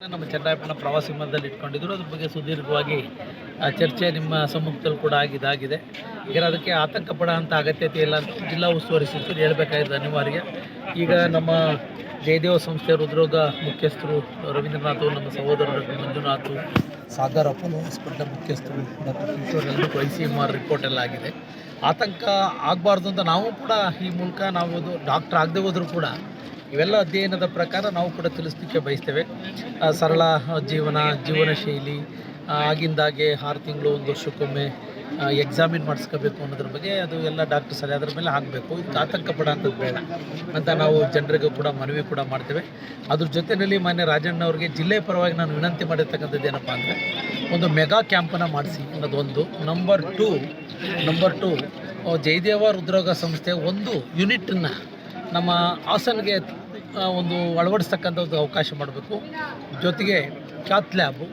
ನಮ್ಮ ಚೆನ್ನಾಯಪ್ಪನ ಪ್ರವಾಸಿ ಮಧ್ಯದಲ್ಲಿ ಇಟ್ಕೊಂಡಿದ್ರು. ಅದ್ರ ಬಗ್ಗೆ ಸುದೀರ್ಘವಾಗಿ ಚರ್ಚೆ ನಿಮ್ಮ ಸಮ್ಮುಖದಲ್ಲಿ ಕೂಡ ಆಗಿದಾಗಿದೆ ಈಗ ಅದಕ್ಕೆ ಆತಂಕ ಪಡೋಂಥ ಅಗತ್ಯತೆ ಇಲ್ಲ ಅಂತ ಜಿಲ್ಲಾ ಉಸ್ತುವಾರಿ ಸಚಿವರು ಹೇಳಬೇಕಾಗಿದೆ ಅನಿವಾರ್ಯ. ಈಗ ನಮ್ಮ ಜಯದೇವ ಸಂಸ್ಥೆಯ ಹೃದ್ರೋಗ ಮುಖ್ಯಸ್ಥರು ರವೀಂದ್ರನಾಥ್ ನಮ್ಮ ಸಹೋದರ ಮಂಜುನಾಥ್ ಸಾಗರ್ ಅಪೋಲೋ ಹಾಸ್ಪಿಟಲ್ ಮುಖ್ಯಸ್ಥರು doctor I C M R report ಎಲ್ಲ ಆಗಿದೆ. ಆತಂಕ ಆಗಬಾರ್ದು ಅಂತ ನಾವು ಕೂಡ ಈ ಮೂಲಕ ನಾವು ಡಾಕ್ಟರ್ ಆಗದೆ ಹೋದರೂ ಕೂಡ ಇವೆಲ್ಲ ಅಧ್ಯಯನದ ಪ್ರಕಾರ ನಾವು ಕೂಡ ತಿಳಿಸ್ಲಿಕ್ಕೆ ಬಯಸ್ತೇವೆ. ಸರಳ ಜೀವನ ಜೀವನ ಶೈಲಿ ಆಗಿಂದಾಗೆ ಆರು ತಿಂಗಳು, ಒಂದು ವರ್ಷಕ್ಕೊಮ್ಮೆ ಎಕ್ಸಾಮಿನ್ ಮಾಡಿಸ್ಕೋಬೇಕು ಅನ್ನೋದ್ರ ಬಗ್ಗೆ ಅದು ಎಲ್ಲ ಡಾಕ್ಟರ್ ಸರಿ ಅದ್ರ ಮೇಲೆ ಆಗಬೇಕು. ಇದಕ್ಕೆ ಆತಂಕ ಪಡೋಂಥದ್ದು ಬೇಡ ಅಂತ ನಾವು ಜನರಿಗೂ ಕೂಡ ಮನವಿ ಕೂಡ ಮಾಡ್ತೇವೆ. ಅದ್ರ ಜೊತೆಯಲ್ಲಿ ಮಾನ್ಯ ರಾಜಣ್ಣ ಅವರಿಗೆ ಜಿಲ್ಲೆ ಪರವಾಗಿ ನಾನು ವಿನಂತಿ ಮಾಡಿರ್ತಕ್ಕಂಥದ್ದು ಏನಪ್ಪ ಅಂದರೆ, ಒಂದು ಮೆಗಾ ಕ್ಯಾಂಪನ್ನು ಮಾಡಿಸಿ ಅನ್ನೋದೊಂದು number two number two Jayadeva ಹೃದ್ರೋಗ ಸಂಸ್ಥೆ ಒಂದು ಯೂನಿಟನ್ನು ನಮ್ಮ ಹಾಸನ್ಗೆ ಒಂದು ಅಳವಡಿಸ್ತಕ್ಕಂಥ ಒಂದು ಅವಕಾಶ ಮಾಡಬೇಕು. ಜೊತೆಗೆ ಕ್ಯಾತ್ ಲ್ಯಾಬು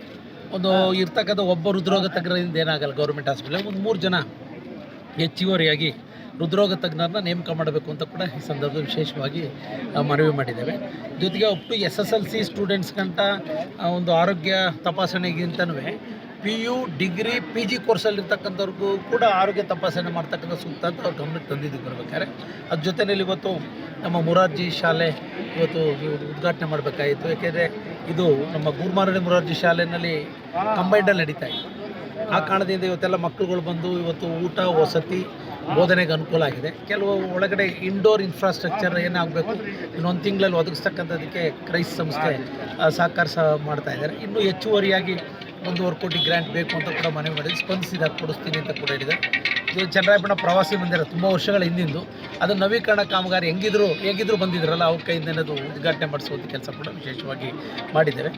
ಒಂದು ಇರ್ತಕ್ಕಂಥ ಒಬ್ಬ ಹೃದ್ರೋಗ ತಜ್ಞರಿಂದ ಏನಾಗಲ್ಲ ಗೌರ್ಮೆಂಟ್ ಹಾಸ್ಪಿಟಲ್ ಒಂದು ಮೂರು ಜನ ಹೆಚ್ಚುವರಿಯಾಗಿ ಹೃದ್ರೋಗ ತಜ್ಞರನ್ನ ನೇಮಕ ಮಾಡಬೇಕು ಅಂತ ಕೂಡ ಈ ಸಂದರ್ಭದಲ್ಲಿ ವಿಶೇಷವಾಗಿ ಮನವಿ ಮಾಡಿದ್ದೇವೆ. ಜೊತೆಗೆ up to S S L C ಸ್ಟೂಡೆಂಟ್ಸ್ಗಂತ ಒಂದು ಆರೋಗ್ಯ ತಪಾಸಣೆಗಿಂತನೂ P U degree P G ಕೋರ್ಸಲ್ಲಿರ್ತಕ್ಕಂಥವ್ರಿಗೂ ಕೂಡ ಆರೋಗ್ಯ ತಪಾಸಣೆ ಮಾಡ್ತಕ್ಕಂಥ ಸೂಕ್ತ ಅಂತ ಅವ್ರ ಗಮನಕ್ಕೆ ತಂದಿದ್ದು ಬರ್ಬೇಕಾದ್ರೆ ಅದ್ರ ಜೊತೆಯಲ್ಲಿ ಇವತ್ತು ನಮ್ಮ ಮುರಾರ್ಜಿ ಶಾಲೆ ಇವತ್ತು ಉದ್ಘಾಟನೆ ಮಾಡಬೇಕಾಯಿತು ಯಾಕೆಂದರೆ ಇದು ನಮ್ಮ ಗುರುಮಾರಣಿ ಮುರಾರ್ಜಿ ಶಾಲೆಯಲ್ಲಿ ಕಂಬೈಂಡಲ್ಲಿ ನಡೀತಾ ಇದೆ. ಆ ಕಾರಣದಿಂದ ಇವತ್ತೆಲ್ಲ ಮಕ್ಕಳುಗಳು ಬಂದು ಇವತ್ತು ಊಟ, ವಸತಿ, ಬೋಧನೆಗೆ ಅನುಕೂಲ ಆಗಿದೆ. ಕೆಲವು ಒಳಗಡೆ ಇಂಡೋರ್ ಇನ್ಫ್ರಾಸ್ಟ್ರಕ್ಚರ್ ಏನಾಗಬೇಕು ಇನ್ನೊಂದು ತಿಂಗಳಲ್ಲಿ ಒದಗಿಸ್ತಕ್ಕಂಥದಕ್ಕೆ ಕ್ರೈಸ್ ಸಂಸ್ಥೆ ಸಹಕಾರ ಸಹ ಮಾಡ್ತಾ ಇದ್ದಾರೆ. ಇನ್ನೂ ಹೆಚ್ಚುವರಿಯಾಗಿ ಒಂದೂವರೆ ಕೋಟಿ ಗ್ರ್ಯಾಂಟ್ ಬೇಕು ಅಂತ ಕೂಡ ಮನವಿ ಮಾಡಿದ್ದು ಸ್ಪಂದಿಸಿದ ಕೊಡಿಸ್ತೀನಿ ಅಂತ ಕೂಡ ಹೇಳಿದೆ ಇದು ಚನ್ನರಾಯಪಟ್ಟಣ ಪ್ರವಾಸಿ ಮಂದಿರ ತುಂಬ ವರ್ಷಗಳ ಹಿಂದಿಂದು. ಅದು ನವೀಕರಣ ಕಾಮಗಾರಿ ಹೆಂಗಿದ್ರು, ಹೇಗಿದ್ರು ಬಂದಿದ್ರಲ್ಲ, ಅವ್ರ ಕೈಯಿಂದ ಅದು ಉದ್ಘಾಟನೆ ಮಾಡಿಸುವಂಥ ಕೆಲಸ ಕೂಡ ವಿಶೇಷವಾಗಿ ಮಾಡಿದ್ದೇವೆ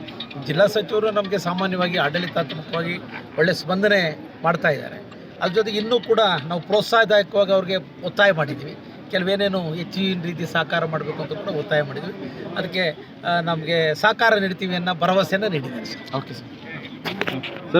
ಜಿಲ್ಲಾ ಸಚಿವರು ನಮಗೆ ಸಾಮಾನ್ಯವಾಗಿ ಆಡಳಿತಾತ್ಮಕವಾಗಿ ಒಳ್ಳೆ ಸ್ಪಂದನೆ ಮಾಡ್ತಾ ಇದ್ದಾರೆ. ಅದ್ರ ಜೊತೆಗೆ ಇನ್ನೂ ಕೂಡ ನಾವು ಪ್ರೋತ್ಸಾಹದಾಯಕವಾಗಿ ಅವ್ರಿಗೆ ಒತ್ತಾಯ ಮಾಡಿದ್ದೀವಿ. ಕೆಲವೇನೇನು ಹೆಚ್ಚಿನ ರೀತಿ ಸಹಕಾರ ಮಾಡಬೇಕು ಅಂತ ಕೂಡ ಒತ್ತಾಯ ಮಾಡಿದ್ವಿ ಅದಕ್ಕೆ ನಮಗೆ ಸಹಕಾರ ನೀಡ್ತೀವಿ ಅನ್ನೋ ಭರವಸೆಯನ್ನು ನೀಡಿದ್ದಾರೆ ಓಕೆ ಸರ್. ಸರ್